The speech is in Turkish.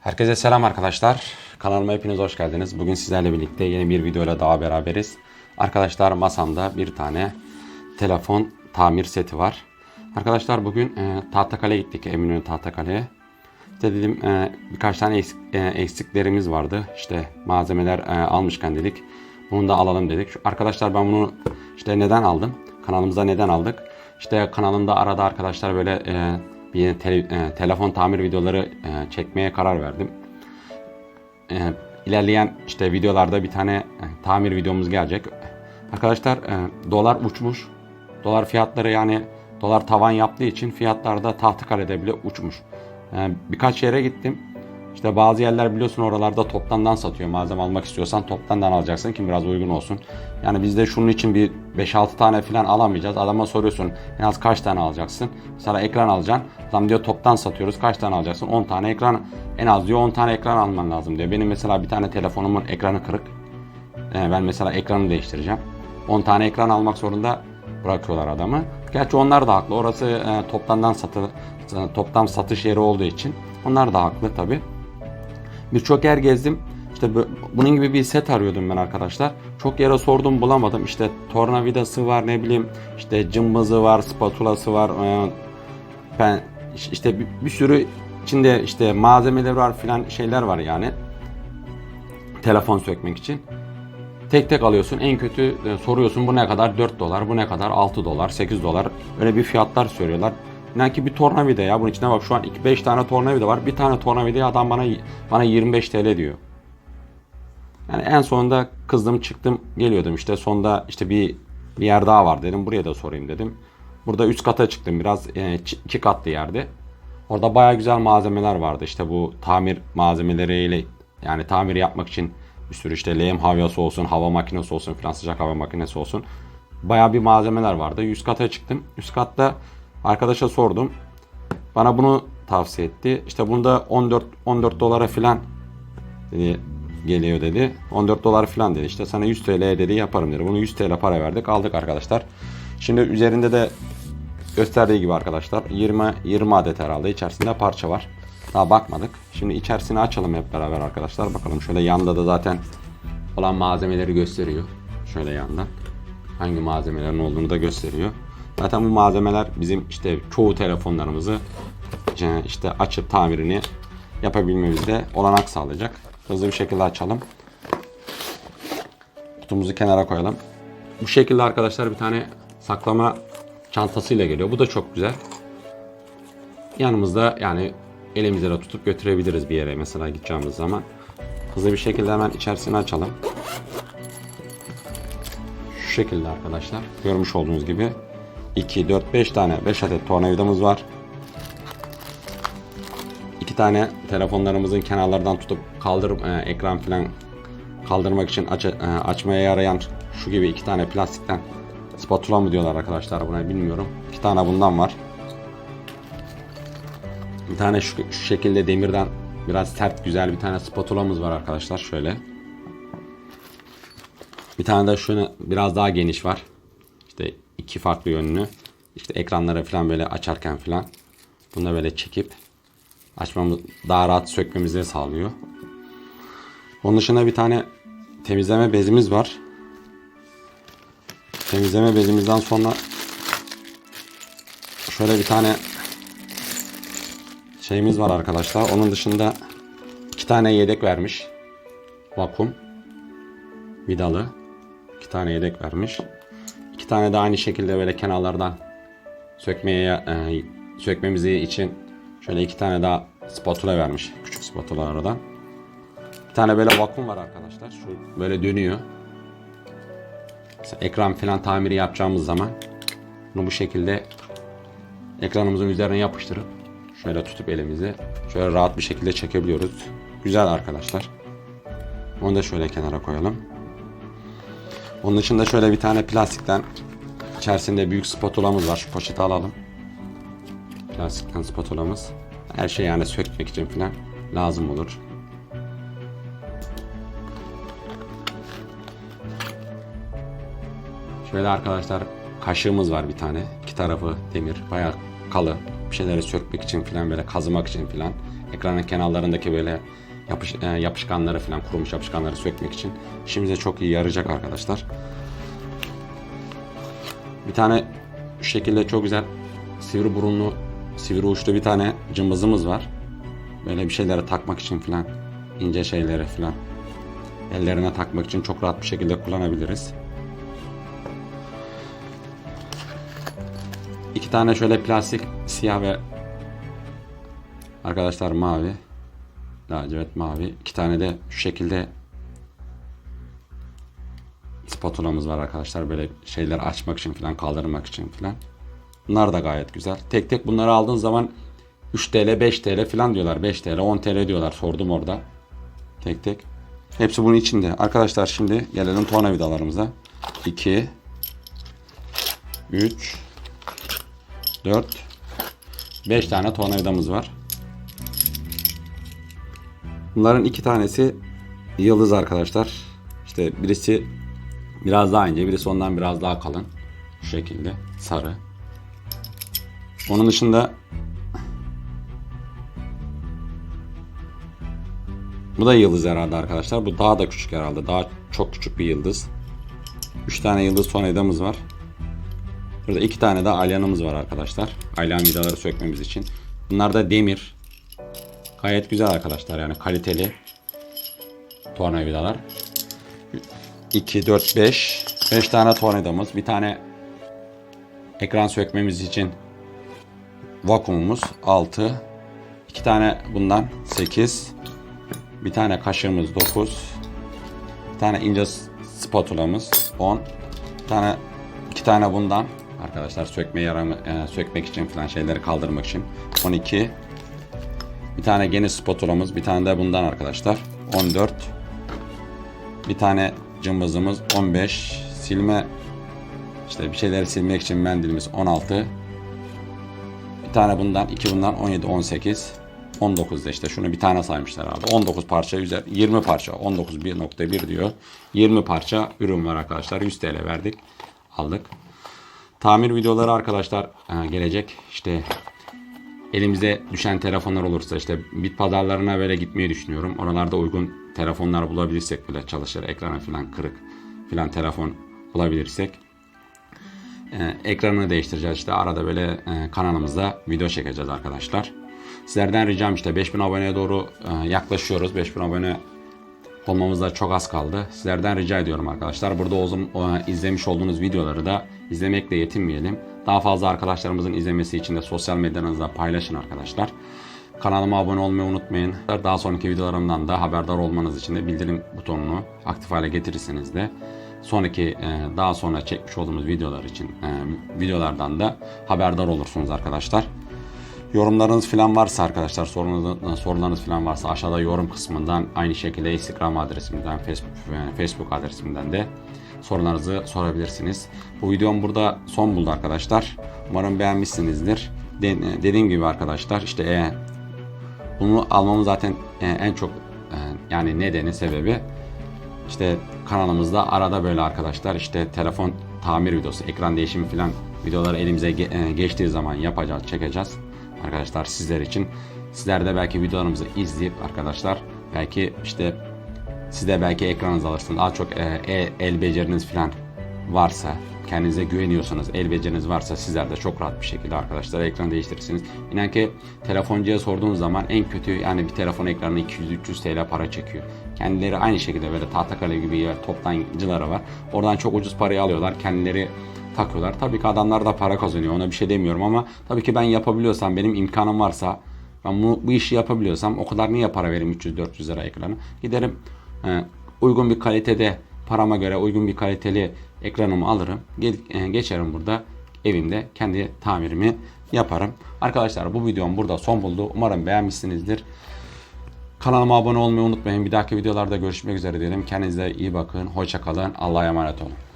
Herkese selam arkadaşlar. Kanalıma hepiniz hoş geldiniz. Bugün sizlerle birlikte yeni bir videoyla daha beraberiz. Arkadaşlar masamda bir tane telefon tamir seti var. Arkadaşlar bugün e, Tahtakale'ye gittik. Eminönü Tahtakale'ye. İşte dedim e, birkaç tane eksik, e, eksiklerimiz vardı. İşte malzemeler e, almışken dedik. Bunu da alalım dedik. Şu- Arkadaşlar ben bunu işte neden aldım? Kanalımıza neden aldık? İşte kanalımda arada arkadaşlar böyle e, bir tele- e, telefon tamir videoları e, çekmeye karar verdim. E, ilerleyen işte videolarda bir tane e, tamir videomuz gelecek. Arkadaşlar e, dolar uçmuş. Dolar fiyatları yani dolar tavan yaptığı için fiyatlar da Tahtakale'de bile uçmuş. E, birkaç yere gittim. İşte bazı yerler biliyorsun oralarda toptandan satıyor. Malzeme almak istiyorsan toptandan alacaksın ki biraz uygun olsun. Yani biz de şunun için bir 5-6 tane falan alamayacağız. Adama soruyorsun en az kaç tane alacaksın? Mesela ekran alacaksın. Adam diyor toptan satıyoruz kaç tane alacaksın? 10 tane ekran. En az diyor 10 tane ekran alman lazım diyor. Benim mesela bir tane telefonumun ekranı kırık. Ee, ben mesela ekranı değiştireceğim. 10 tane ekran almak zorunda bırakıyorlar adamı. Gerçi onlar da haklı. Orası e, toptandan satı toptan satış yeri olduğu için onlar da haklı tabi. Birçok yer gezdim. İşte bu- bunun gibi bir set arıyordum ben arkadaşlar. Çok yere sordum bulamadım. İşte tornavidası var ne bileyim işte cımbızı var, spatulası var. e, Ben işte bir, bir sürü içinde işte malzemeler var filan şeyler var yani. Telefon sökmek için. Tek tek alıyorsun. En kötü e, soruyorsun bu ne kadar? 4 dolar, bu ne kadar? 6 dolar, 8 dolar. Öyle bir fiyatlar söylüyorlar. İnan ki bir tornavida ya. Bunun içine bak şu an 5 tane tornavida var. Bir tane tornavidaya adam bana bana 25 TL diyor. Yani en sonunda kızdım çıktım geliyordum işte sonunda işte bir bir yer daha var dedim buraya da sorayım dedim. Burada üst kata çıktım biraz e, ç- iki katlı yerde. Orada baya güzel malzemeler vardı işte bu tamir malzemeleriyle yani tamir yapmak için bir sürü işte lehim havyası olsun hava makinesi olsun filan sıcak hava makinesi olsun. Baya bir malzemeler vardı. Üst kata çıktım. Üst katta arkadaşa sordum. Bana bunu tavsiye etti. İşte bunda 14 14 dolara filan dedi geliyor dedi. 14 dolar falan dedi. İşte sana 100 TL dedi yaparım dedi. Bunu 100 TL para verdik aldık arkadaşlar. Şimdi üzerinde de gösterdiği gibi arkadaşlar 20 20 adet herhalde içerisinde parça var. Daha bakmadık. Şimdi içerisini açalım hep beraber arkadaşlar. Bakalım şöyle yanda da zaten olan malzemeleri gösteriyor. Şöyle yandan. Hangi malzemelerin olduğunu da gösteriyor. Zaten bu malzemeler bizim işte çoğu telefonlarımızı işte açıp tamirini yapabilmemizde olanak sağlayacak. Hızlı bir şekilde açalım. Kutumuzu kenara koyalım. Bu şekilde arkadaşlar bir tane saklama çantasıyla geliyor. Bu da çok güzel. Yanımızda yani elimizde de tutup götürebiliriz bir yere mesela gideceğimiz zaman. Hızlı bir şekilde hemen içerisini açalım. Şu şekilde arkadaşlar. Görmüş olduğunuz gibi 2, 4, 5 tane 5 adet tornavidamız var. Tane telefonlarımızın kenarlardan tutup kaldırıp e, ekran falan kaldırmak için aç, e, açmaya yarayan şu gibi iki tane plastikten spatula mı diyorlar arkadaşlar buna bilmiyorum. İki tane bundan var. Bir tane şu, şu şekilde demirden biraz sert güzel bir tane spatulamız var arkadaşlar şöyle. Bir tane de şunu biraz daha geniş var. İşte iki farklı yönlü. İşte ekranları falan böyle açarken falan. Bunu da böyle çekip açmamız daha rahat sökmemizi sağlıyor. Onun dışında bir tane temizleme bezimiz var. Temizleme bezimizden sonra şöyle bir tane şeyimiz var arkadaşlar. Onun dışında iki tane yedek vermiş. Vakum. Vidalı. iki tane yedek vermiş. İki tane de aynı şekilde böyle kenarlardan sökmeye e, sökmemizi için şöyle iki tane daha spatula vermiş. Küçük spatulalardan. Bir tane böyle vakum var arkadaşlar. Şu böyle dönüyor. Mesela ekran falan tamiri yapacağımız zaman bunu bu şekilde ekranımızın üzerine yapıştırıp şöyle tutup elimizi şöyle rahat bir şekilde çekebiliyoruz. Güzel arkadaşlar. Onu da şöyle kenara koyalım. Onun dışında şöyle bir tane plastikten içerisinde büyük spatulamız var. Şu poşeti alalım. Plastikten spatulamız. Her şey yani sökmek için falan lazım olur. Şöyle arkadaşlar kaşığımız var bir tane. İki tarafı demir. Bayağı kalı. Bir şeyleri sökmek için falan böyle kazımak için falan. ekranın kenarlarındaki böyle yapış, e, yapışkanları falan kurumuş yapışkanları sökmek için işimize çok iyi yarayacak arkadaşlar. Bir tane şu şekilde çok güzel sivri burunlu, sivri uçlu bir tane cımbızımız var. Böyle bir şeylere takmak için falan, ince şeylere falan, ellerine takmak için çok rahat bir şekilde kullanabiliriz. İki tane şöyle plastik siyah ve arkadaşlar mavi, lacivert mavi. İki tane de şu şekilde spatulamız var arkadaşlar. Böyle şeyleri açmak için falan kaldırmak için falan. Bunlar da gayet güzel. Tek tek bunları aldığın zaman 3 TL 5 TL falan diyorlar. 5 TL 10 TL diyorlar. Sordum orada. Tek tek. Hepsi bunun içinde. Arkadaşlar şimdi gelelim tornavidalarımıza. 2 3 4 5 tane tornavidamız var. Bunların iki tanesi yıldız arkadaşlar. İşte birisi biraz daha ince, birisi ondan biraz daha kalın. Şu şekilde sarı. Onun dışında bu da yıldız herhalde arkadaşlar. Bu daha da küçük herhalde. Daha çok küçük bir yıldız. 3 tane yıldız tornavidamız var. Burada iki tane de alyanımız var arkadaşlar. Alyan vidaları sökmemiz için. Bunlar da demir. Gayet güzel arkadaşlar yani kaliteli tornavidalar. 2, 4, 5. 5 tane tornavidamız. Bir tane ekran sökmemiz için vakumumuz 6. 2 tane bundan 8. Bir tane kaşığımız 9. Bir tane ince spatulamız 10. Bir tane iki tane bundan arkadaşlar sökme yaramı e, sökmek için falan şeyleri kaldırmak için 12. Bir tane geniş spatulamız, bir tane de bundan arkadaşlar 14. Bir tane cımbızımız 15. Silme işte bir şeyleri silmek için mendilimiz 16. Bir tane bundan, iki bundan 17, 18. 19'da işte şunu bir tane saymışlar abi. 19 parça güzel. 20 parça. 19 1.1 diyor. 20 parça ürün var arkadaşlar. 100 TL verdik. Aldık. Tamir videoları arkadaşlar e, gelecek. İşte elimize düşen telefonlar olursa işte bit pazarlarına böyle gitmeyi düşünüyorum. Oralarda uygun telefonlar bulabilirsek böyle çalışır ekranı falan kırık falan telefon bulabilirsek e, ekranını değiştireceğiz işte arada böyle e, kanalımızda video çekeceğiz arkadaşlar. Sizlerden ricam işte 5000 aboneye doğru e, yaklaşıyoruz. 5000 abone olmamızda çok az kaldı. Sizlerden rica ediyorum arkadaşlar. Burada o, o, izlemiş olduğunuz videoları da izlemekle yetinmeyelim. Daha fazla arkadaşlarımızın izlemesi için de sosyal medyanızda paylaşın arkadaşlar. Kanalıma abone olmayı unutmayın. Daha sonraki videolarımdan da haberdar olmanız için de bildirim butonunu aktif hale getirirseniz de sonraki e, daha sonra çekmiş olduğumuz videolar için e, videolardan da haberdar olursunuz arkadaşlar. Yorumlarınız falan varsa arkadaşlar sorunuz, sorularınız falan varsa aşağıda yorum kısmından aynı şekilde Instagram adresimden Facebook, e, Facebook adresimden de sorularınızı sorabilirsiniz. Bu videom burada son buldu arkadaşlar. Umarım beğenmişsinizdir. De- dediğim gibi arkadaşlar işte bunu almamın zaten en çok yani nedeni sebebi işte kanalımızda arada böyle arkadaşlar işte telefon tamir videosu, ekran değişimi falan videoları elimize ge- e, geçtiği zaman yapacağız, çekeceğiz arkadaşlar sizler için. Sizler de belki videolarımızı izleyip arkadaşlar belki işte siz de belki ekranınızı alırsınız. Daha çok e, el, el beceriniz falan varsa kendinize güveniyorsanız, el beceriniz varsa sizler de çok rahat bir şekilde arkadaşlar ekran değiştirirsiniz. İnan ki telefoncuya sorduğunuz zaman en kötü yani bir telefon ekranı 200-300 TL para çekiyor. Kendileri aynı şekilde böyle tahtakale gibi yer toptancıları var. Oradan çok ucuz parayı alıyorlar. Kendileri takıyorlar. Tabii ki adamlar da para kazanıyor. Ona bir şey demiyorum ama tabii ki ben yapabiliyorsam, benim imkanım varsa ben bu, bu işi yapabiliyorsam o kadar niye para vereyim 300-400 lira ekranı? Giderim e, uygun bir kalitede parama göre uygun bir kaliteli ekranımı alırım. E, geçerim burada evimde kendi tamirimi yaparım. Arkadaşlar bu videom burada son buldu. Umarım beğenmişsinizdir. Kanalıma abone olmayı unutmayın. Bir dahaki videolarda görüşmek üzere diyelim. Kendinize iyi bakın. Hoşça kalın. Allah'a emanet olun.